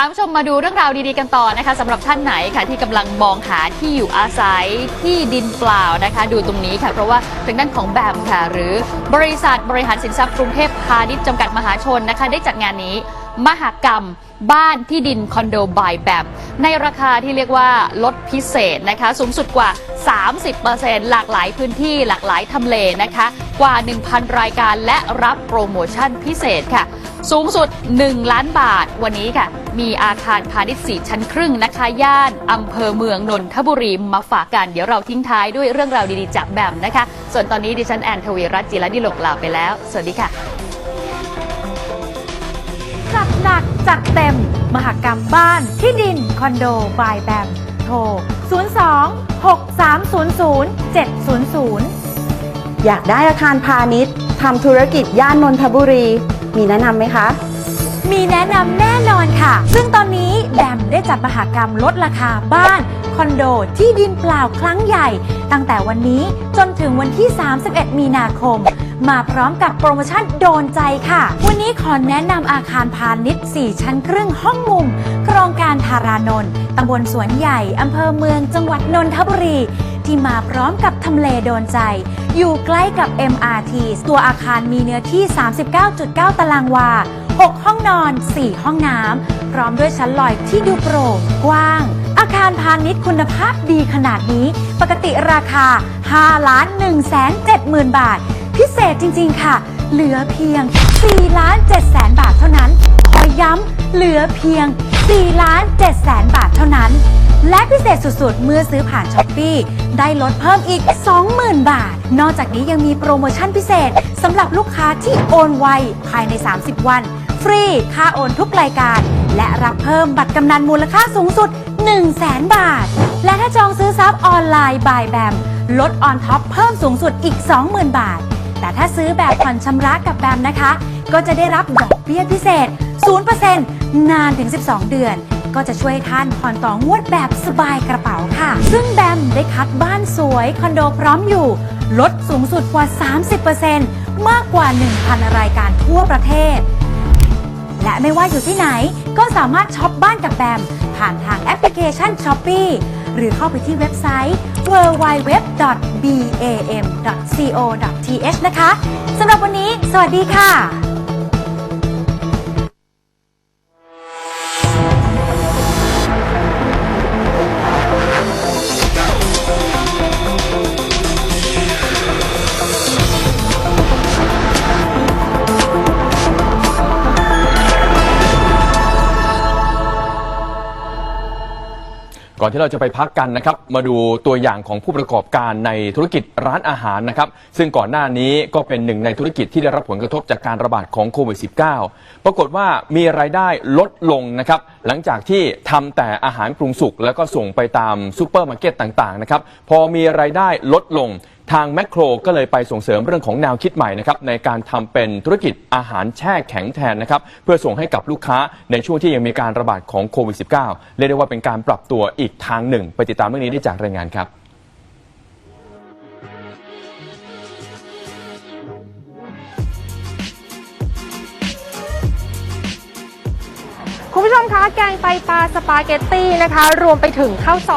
าผู้ชมมาดูเรื่องราวดีๆกันต่อนะคะสำหรับท่านไหนค่ะที่กำลังมองหาที่อยู่อาศัยที่ดินเปล่านะคะ ดูตรงนี้ค่ะ เพราะว่าทางด้านของแบมค่ะ หรือบริษัทบริหารสินทรัพย์กรุงเทพพาณิชย์จำกัดมหาชนนะคะ ได้จัดงานนี้มหกรรมบ้านที่ดินคอนโดบายแบมในราคาที่เรียกว่าลดพิเศษนะคะ สูงสุดกว่า 30%หลากหลายพื้นที่หลากหลายทำเลนะคะ กว่า 1,000 รายการและรับโปรโมชั่นพิเศษค่ะ สูงสุด 1 ล้านบาทวันนี้ค่ะ มีอาคารพาณิชย์4ชั้นครึ่งนะคะ ย่านอำเภอเมืองนนทบุรีมาฝากกัน เดี๋ยวเราทิ้งท้ายด้วยเรื่องราวดีๆจากแบมนะคะ ส่วนตอนนี้ดิฉันแอนทวีรัตน์จิรดิลกลาไปแล้ว สวัสดีค่ะจัดหนักจัดเต็ม มหกรรมบ้านที่ดินคอนโดบายแบมโทร 02 6300 700 อยากได้อาคารพาณิชย์ทำธุรกิจย่านนนทบุรี มีแนะนำไหมคะ มีแนะนำแน่นอนค่ะ ซึ่งตอนนี้แบมได้จัดมหากรรมลดราคาบ้าน คอนโดที่ดินเปล่าครั้งใหญ่ ตั้งแต่วันนี้จนถึงวันที่ 31 มีนาคม มาพร้อมกับโปรโมชั่นโดนใจค่ะ วันนี้ขอแนะนำอาคารพาณิชย์ 4 ชั้นครึ่งห้องมุม โครงการธารานนท์ตำบลสวนใหญ่อำเภอเมืองจังหวัดนนทบุรีที่มาพร้อมกับทำเลโดนใจ อยู่ใกล้กับ MRT ตัวอาคารมีเนื้อที่ 39.9 ตารางวา 6 ห้องนอน 4 ห้องน้ำ พร้อมด้วยชั้นลอยที่ดูโปร่งกว้าง อาคารพาณิชย์คุณภาพดีขนาดนี้ ปกติราคา 5 ล้าน1แสน7หมื่นบาท พิเศษจริง ๆ ค่ะ เหลือเพียง 4 ล้าน7แสนบาทเท่านั้น ขอย้ำเหลือเพียง 4 ล้าน7แสนบาทเท่านั้น และพิเศษสุด ๆ เมื่อซื้อผ่านช้อปปีได้ลดเพิ่มอีก 20,000 บาท นอกจากนี้ยังมีโปรโมชั่นพิเศษสำหรับลูกค้าที่โอนไวภายใน 30 วัน ฟรี ค่าโอนทุกรายการ และรับเพิ่มบัตรกำนันมูลค่าสูงสุด 1 0 0 0 0แบาท และถ้าจองซื้อซับออนไลน์บายแบมลดออนท็อปเพิ่มสูงสุดอีก 20,000 บาท แต่ถ้าซื้อแบบผ่อนชำระกับแบมนะคะ ก็จะได้รับดอกเบี้ยพิเศษ 0%นานถึง 12 เดือน ก็จะช่วยท่านผ่อนต่องวดแบบสบายกระเป๋าค่ะ ซึ่งแบมได้คัดบ้านสวยคอนโดพร้อมอยู่ ลดสูงสุดกว่า 30%มากกว่า 1,000 รายการทั่วประเทศ และไม่ว่าอยู่ที่ไหน ก็สามารถช็อปบ้านกับแบม ผ่านทางแอปพลิเคชัน s h อ p e e หรือเข้าไปที่เว็บไซต์ www.bam.co.th นะคะสำหรับวันนี้ สวัสดีค่ะ ก่อนที่เราจะไปพักกันนะครับ มาดูตัวอย่างของผู้ประกอบการในธุรกิจร้านอาหารนะครับ ซึ่งก่อนหน้านี้ก็เป็นหนึ่งในธุรกิจที่ได้รับผลกระทบจากการระบาดของโควิด -19 ปรากฏว่ามีรายได้ลดลงนะครับ หลังจากที่ทำแต่อาหารปรุงสุกแล้วก็ส่งไปตามซูเปอร์มาร์เก็ตต่างๆนะครับ พอมีรายได้ลดลง ทางแมคโครก็เลยไปส่งเสริมเรื่องของแนวคิดใหม่นะครับในการทำเป็นธุรกิจอาหารแช่แข็งแทนนะครับเพื่อส่งให้กับลูกค้าในช่วงที่ยังมีการระบาดของโควิด -19 เรียกได้ว่าเป็นการปรับตัวอีกทางหนึ่ง ไปติดตามเรื่องนี้ได้จากรายงานครับคุณผู้ชมคะแกงไตปลาสปาเกตตี้นะคะ รวมไปถึงข้าวซอย